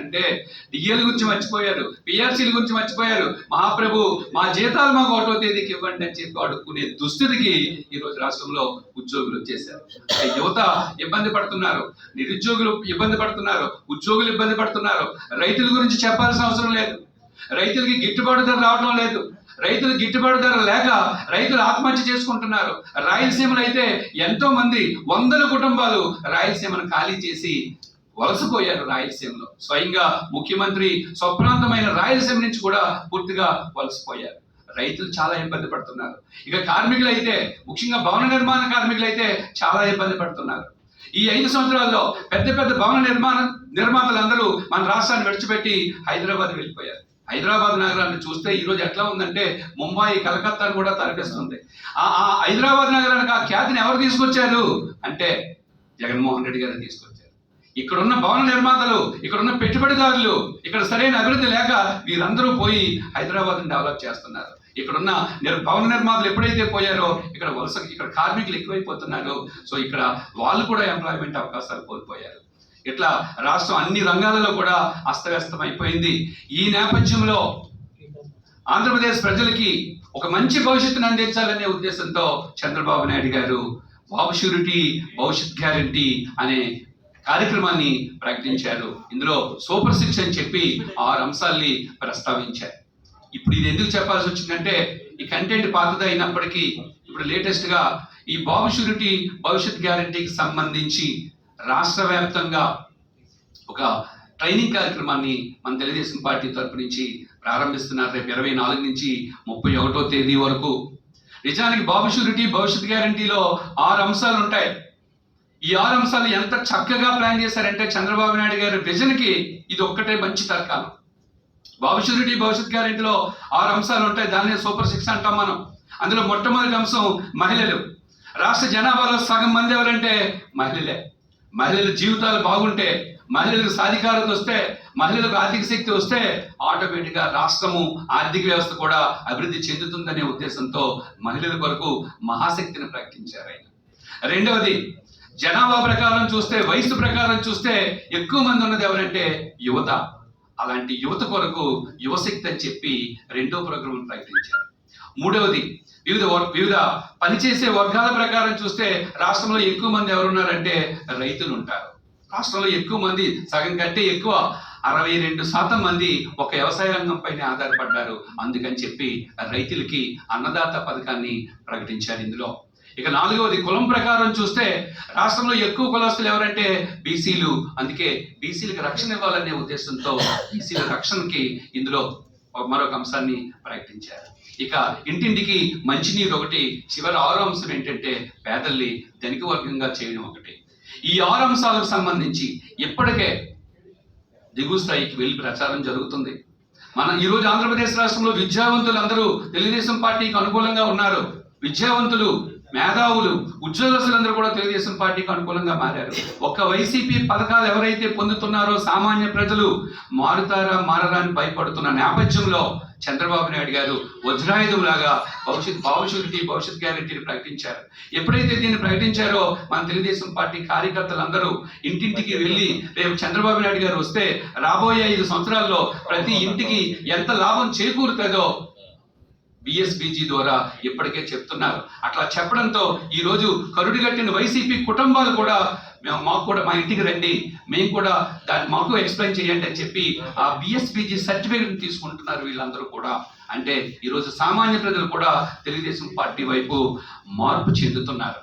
అంటే డిఎల్ గురించి మర్చిపోయారు పిఆర్సీల గురించి మర్చిపోయారు మహాప్రభు మా జీతాలు మాకు ఒకటో తేదీకి ఇవ్వండి అని చెప్పి అడుక్కునే దుస్థితికి ఈ రోజు రాష్ట్రంలో ఉద్యోగులు వచ్చేసారు యువత ఇబ్బంది పడుతున్నారు నిరుద్యోగులు ఇబ్బంది పడుతున్నారు ఉద్యోగులు ఇబ్బంది పడుతున్నారు. రైతుల గురించి చెప్పాల్సిన అవసరం లేదు. రైతులకి గిట్టుబాటు ధర రావడం లేదు. రైతులు గిట్టుబాటు ధర లేక రైతులు ఆత్మహత్య చేసుకుంటున్నారు. రాయలసీమలో అయితే ఎంతో మంది వందల కుటుంబాలు రాయలసీమను ఖాళీ చేసి వలసపోయారు రాయలసీమలో. స్వయంగా ముఖ్యమంత్రి స్వప్రాంతమైన రాయలసీమ నుంచి కూడా పూర్తిగా వలసపోయారు. రైతులు చాలా ఇబ్బంది పడుతున్నారు. ఇక కార్మికులు అయితే ముఖ్యంగా భవన నిర్మాణ కార్మికులు అయితే చాలా ఇబ్బంది పడుతున్నారు. ఈ ఐదు సంవత్సరాల్లో పెద్ద పెద్ద భవన నిర్మాణ నిర్మాతలందరూ మన రాష్ట్రాన్ని విడిచిపెట్టి హైదరాబాద్ వెళ్ళిపోయారు. హైదరాబాద్ నగరాన్ని చూస్తే ఈ రోజు ఎట్లా ఉందంటే ముంబై కలకత్తాను కూడా తలపిస్తుంది. ఆ ఆ హైదరాబాద్ నగరానికి ఆ ఖ్యాతిని ఎవరు తీసుకొచ్చారు? అంటే జగన్మోహన్ రెడ్డి గారు తీసుకొచ్చారు. ఇక్కడున్న భవన నిర్మాతలు ఇక్కడున్న పెట్టుబడిదారులు ఇక్కడ సరైన అభివృద్ధి లేక వీరందరూ పోయి హైదరాబాద్ని డెవలప్ చేస్తున్నారు. ఇక్కడున్న భవన నిర్మాతలు ఎప్పుడైతే పోయారో ఇక్కడ వలస ఇక్కడ కార్మికులు ఎక్కువైపోతున్నారు. సో ఇక్కడ వాళ్ళు కూడా ఎంప్లాయ్మెంట్ అవకాశాలు కోల్పోయారు. ఇట్లా రాష్ట్రం అన్ని రంగాలలో కూడా అస్తవ్యస్తం అయిపోయింది ఈ నేపథ్యంలో ఆంధ్రప్రదేశ్ ప్రజలకి ఒక మంచి భవిష్యత్తును అందించాలనే ఉద్దేశంతో చంద్రబాబు నాయుడు గారు బాబు షూరిటీ భవిష్యత్ గ్యారంటీ అనే కార్యక్రమాన్ని ప్రకటించారు. ఇందులో సూపర్ సిక్స్ అని చెప్పి ఆరు అంశాల్ని ప్రస్తావించారు. ఇప్పుడు ఇది ఎందుకు చెప్పాల్సి వచ్చిందంటే ఈ కంటెంట్ పాతది అయినప్పటికీ ఇప్పుడు లేటెస్ట్గా ఈ బాబు షూరిటీ భవిష్యత్ గ్యారంటీకి సంబంధించి రాష్ట్ర వ్యాప్తంగా ఒక ట్రైనింగ్ కార్యక్రమాన్ని మన తెలుగుదేశం పార్టీ తరపు నుంచి ప్రారంభిస్తున్నారు. రేపు ఇరవై నాలుగు నుంచి ముప్పై ఒకటో తేదీ వరకు. నిజానికి బాబు షూరిటీ భవిష్యత్ గ్యారంటీలో ఆరు అంశాలు ఉంటాయి ఈ ఆరు అంశాలు ఎంత చక్కగా ప్లాన్ చేశారంటే చంద్రబాబు నాయుడు గారి విజన్కి ఇది ఒక్కటే మంచి తర్కాలం. భవిష్యత్తుడి భవిష్యత్ గ్యారెంటీలో ఆరు అంశాలు ఉంటాయి. దాన్ని సూపర్ సిక్స్ అంటాం మనం. అందులో మొట్టమొదటి అంశం మహిళలు. రాష్ట్ర జనాభాలో సగం మంది ఎవరంటే మహిళలే. మహిళల జీవితాలు బాగుంటే మహిళలకు సాధికారత వస్తే మహిళలకు ఆర్థిక శక్తి వస్తే ఆటోమేటిక్గా రాష్ట్రము ఆర్థిక వ్యవస్థ కూడా అభివృద్ధి చెందుతుందనే ఉద్దేశంతో మహిళల కొరకు మహాశక్తిని ప్రకటించారు ఆయన. రెండవది జనాభా ప్రకారం చూస్తే వయసు ప్రకారం చూస్తే ఎక్కువ మంది ఉన్నది ఎవరంటే యువత. అలాంటి యువత కొరకు యువశక్తి అని చెప్పి రెండో ప్రోగ్రాం ప్రకటించారు. మూడవది వివిధ వర్- వివిధ పనిచేసే వర్గాల ప్రకారం చూస్తే రాష్ట్రంలో ఎక్కువ మంది ఎవరున్నారంటే రైతులు ఉంటారు. రాష్ట్రంలో ఎక్కువ మంది సగం కంటే ఎక్కువ అరవై రెండు శాతం మంది ఒక వ్యవసాయ రంగం పైన ఆధారపడ్డారు. అందుకని చెప్పి రైతులకి అన్నదాత పథకాన్ని ప్రకటించారు ఇందులో. ఇక నాలుగవది కులం ప్రకారం చూస్తే రాష్ట్రంలో ఎక్కువ కులస్తులు ఎవరంటే బీసీలు. అందుకే బీసీలకు రక్షణ ఇవ్వాలనే ఉద్దేశంతో బీసీల రక్షణకి ఇందులో మరొక అంశాన్ని ప్రకటించారు. ఇక ఇంటింటికి మంచినీరు ఒకటి చివరి ఆరో అంశం ఏంటంటే పేదల్ని ధనిక వర్గంగా చేయడం ఒకటి. ఈ ఆరు అంశాలకు సంబంధించి ఇప్పటికే దిగువ స్థాయికి వెళ్ళి ప్రచారం జరుగుతుంది. మన ఈరోజు ఆంధ్రప్రదేశ్ రాష్ట్రంలో విద్యావంతులు అందరూ తెలుగుదేశం పార్టీకి అనుకూలంగా ఉన్నారు. విద్యావంతులు మేధావులు ఉద్యోగస్తులందరూ కూడా తెలుగుదేశం పార్టీకి అనుకూలంగా మారారు. ఒక్క వైసీపీ పథకాలు ఎవరైతే పొందుతున్నారో సామాన్య ప్రజలు మారుతారా మారరా అని భయపడుతున్న నేపథ్యంలో చంద్రబాబు నాయుడు గారు వజ్రాయుధం లాగా భవిష్యత్ భవిష్యత్తు భవిష్యత్ గ్యారెంటీని ప్రకటించారు. ఎప్పుడైతే దీన్ని ప్రకటించారో మన తెలుగుదేశం పార్టీ కార్యకర్తలందరూ ఇంటింటికి వెళ్ళి రేపు చంద్రబాబు నాయుడు గారు వస్తే రాబోయే ఐదు సంవత్సరాల్లో ప్రతి ఇంటికి ఎంత లాభం చేకూరుతుందో బిఎస్బిజి ద్వారా ఇప్పటికే చెప్తున్నారు. అట్లా చెప్పడంతో ఈరోజు కరుడు కట్టిన వైసీపీ కుటుంబాలు కూడా మేము మాకు కూడా మా ఇంటికి రండి. మేము కూడా దాన్ని మాకు ఎక్స్ప్లెయిన్ చేయండి అని చెప్పి ఆ బిఎస్బిజి సర్టిఫికేట్ తీసుకుంటున్నారు వీళ్ళందరూ కూడా. అంటే ఈరోజు సామాన్య ప్రజలు కూడా తెలుగుదేశం పార్టీ వైపు మార్పు చెందుతున్నారు.